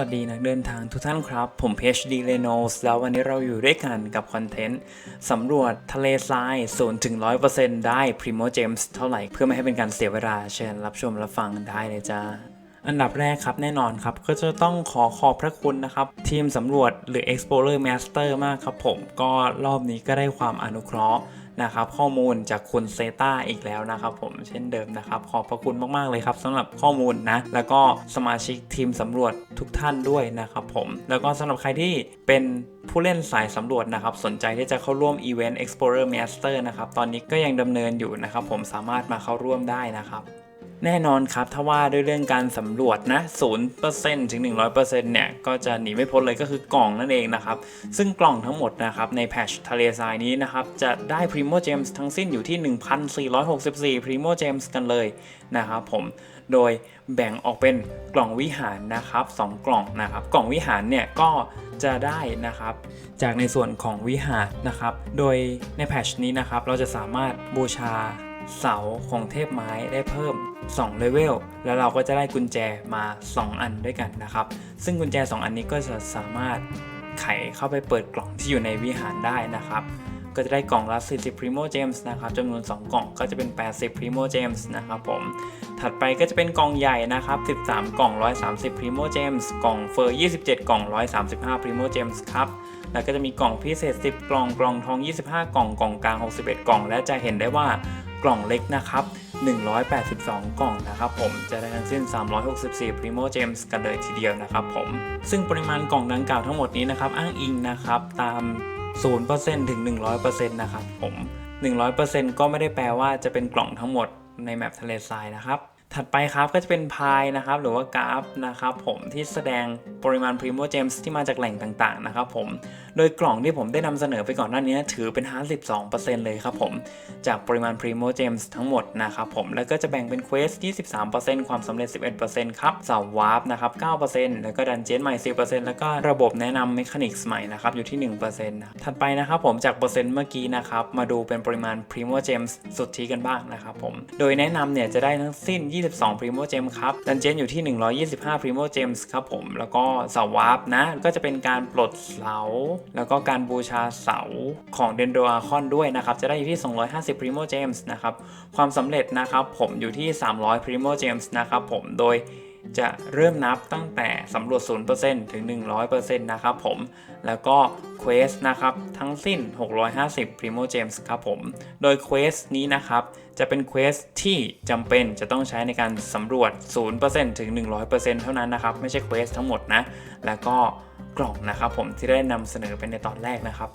วัสดีนักเดินทางทุกท่านครับ ผม PhD Reynolds แล้ววันนี้เราอยู่ด้วยกันกับคอนเทนต์สำรวจทะเลทราย0ถึง 100%ได้ Primo James เท่าไหร่เพื่อไม่ให้เป็นการเสียเวลา เชิญรับชมรับฟังได้เลยจ้าอันดับแรกครับแน่นอนครับ ก็จะต้องขอขอบพระคุณนะครับ ทีมสำรวจหรือ Explorer Master มากครับผม ก็รอบนี้ก็ได้ความอนุเคราะห์ นะครับข้อมูลจากคุณเซตาอีกแล้วนะครับผมเช่นเดิมนะครับ ขอบพระคุณมากๆเลยครับสำหรับข้อมูลนะ แล้วก็สมาชิกทีมสำรวจทุกท่านด้วยนะครับผม แล้วก็สำหรับใครที่เป็นผู้เล่นสายสำรวจนะครับ สนใจที่จะเข้าร่วม Event Explorer Master นะครับ ตอนนี้ก็ยังดำเนินอยู่นะครับ ผมสามารถมาเข้าร่วมได้นะครับ แน่นอนครับ ถ้าว่าด้วยเรื่องการสำรวจนะ0%ถึง 100%เนี่ย ก็จะหนีไม่พ้นเลยก็คือกล่องนั่นเองนะครับ ซึ่งกล่องทั้งหมดนะครับ ในแพชทะเลทรายนี้นะครับ จะได้ Primo Gems ทั้งสิ้นอยู่ที่ 1,464 Primo Gems กันเลยนะครับผม โดยแบ่งออกเป็นกล่องวิหารนะครับ 2 กล่องนะครับ กล่องวิหารเนี่ยก็จะได้นะครับ จากในส่วนของวิหารนะครับ โดยในแพชนี้นะครับเราจะสามารถบูชา เสาของเทพไม้ได้เพิ่ม2เลเวลแล้วเราก็จะได้กุญแจมา 2 อันด้วยกันนะครับ ซึ่งกุญแจ 2 อันนี้ก็จะสามารถไขเข้าไปเปิดกล่องที่อยู่ในวิหารได้นะครับ ก็จะได้กล่องละ40 Primo Gems นะครับจำนวน 2 กล่องก็จะเป็น 80 Primo Gems นะครับผม ถัดไปก็จะเป็นกล่องใหญ่นะครับ 13 กล่อง 130 Primo Gems กล่องเฟอร์ 27 กล่อง 135 Primo Gems ครับแล้วก็จะมีกล่องพิเศษ 10 กล่อง กล่องทอง 25 กล่อง กล่องกลาง 61 กล่อง และจะเห็นได้ว่า กล่องเล็กนะครับ 182 กล่องนะครับผมจะได้ทั้งสิ้น 364 Primo Gems กันเลยทีเดียวนะครับผม ซึ่งปริมาณกล่องดังกล่าวทั้งหมดนี้นะครับ อ้างอิงนะครับตาม 0%ถึง 100%นะครับผม 100%ก็ไม่ได้แปลว่าจะเป็นกล่องทั้งหมดในแมปทะเลทรายนะครับถัดไปครับก็จะเป็นพายนะครับหรือว่ากราฟนะครับผมที่แสดงปริมาณ Primo Gems ที่มาจากแหล่งต่างๆนะครับผม โดยกล่องที่ผมได้นำเสนอไปก่อนหน้านี้ถือเป็น 52%เลยครับผม จากปริมาณ Primo Gems ทั้งหมดนะครับผม แล้วก็จะแบ่งเป็น Quest 23%ความสำเร็จ 11%ครับสาวาร์ปนะครับ 9%แล้วก็ดันเจียนใหม่ 10%แล้วก็ระบบแนะนำเมคานิกส์ใหม่นะครับ อยู่ที่1%นะถัดไปนะครับผมจากเปอร์เซ็นต์เมื่อกี้นะครับมาดูเป็นปริมาณ Primo Gems สุดทธิกันบ้างนะครับผม โดยแนะนำเนี่ยจะได้ทั้งสิ้น 22 Primo Gems ครับ ดันเจียนอยู่ที่ 125 Primo Gems ครับผม แล้วก็สาวาร์ปนะ ก็จะเป็นการปลดเสาแล้วก็การบูชาเสาของเดนโดอาคอนด้วยนะครับ จะได้อยู่ที่ 250 Primo Gems นะครับ ความสำเร็จนะครับผมอยู่ที่ 300 Primo Gems นะครับผมโดยจะเริ่มนับตั้งแต่สำรวจ 0%ถึง 100%นะครับผม แล้วก็ Quest นะครับ ทั้งสิ้น 650 Primo Gems ครับผม โดย Quest นี้นะครับ จะเป็น Quest ที่จำเป็นจะต้องใช้ในการสำรวจ 0%ถึง 100%เท่านั้นนะครับ ไม่ใช่ Quest ทั้งหมดนะ แล้วก็ กล่องนะครับผมที่ได้นำเสนอไปในตอนแรกนะครับ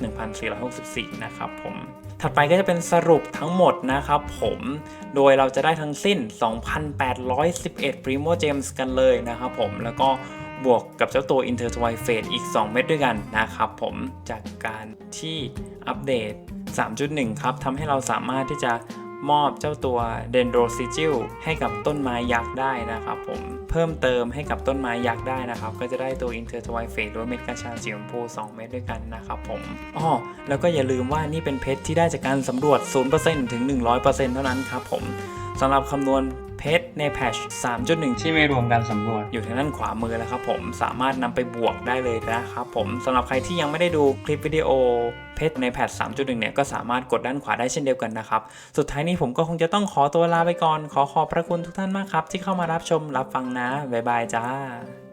1464 นะครับผม ถัดไปก็จะเป็นสรุปทั้งหมดนะครับผม โดยเราจะได้ทั้งสิ้น 2,811 Primo Gems กันเลยนะครับผม แล้วก็บวกกับเจ้าตัว Intertwine Fate อีก 2 เม็ดด้วยกันนะครับผม จากการที่อัปเดต 3.1 ครับทำให้เราสามารถที่จะ มอบเจ้าตัวเดนโดซิจิลให้กับต้นไม้ยักษ์ได้นะครับผมเพิ่มเติมให้กับต้นไม้ยักษ์ได้นะครับ ก็จะได้ตัวอินเทอร์ทวายเฟสหรือเม็ดกัญชาสีชมพู2เม็ดด้วยกันนะครับผมอ๋อแล้วก็อย่าลืมว่านี่เป็นเพชรที่ได้จากการสำรวจ 0%ถึง 100%เท่านั้นครับผมสำหรับคำนวณ เพชรในแพทช3.1 ที่ไม่รวมการสำรวจ อยู่ทางด้านขวามือแล้วครับผมสามารถนำไปบวกได้เลยนะครับผมสำหรับใครที่ยังไม่ได้ดูคลิปวิดีโอเพชรในแพท3.1 เนี่ยก็สามารถกดด้านขวาได้เช่นเดียวกันนะครับ สุดท้ายนี้ผมก็คงจะต้องขอตัวลาไปก่อน ขอขอบพระคุณทุกท่านมากครับ ที่เข้ามารับชมรับฟังนะ บ๊ายบายจ้า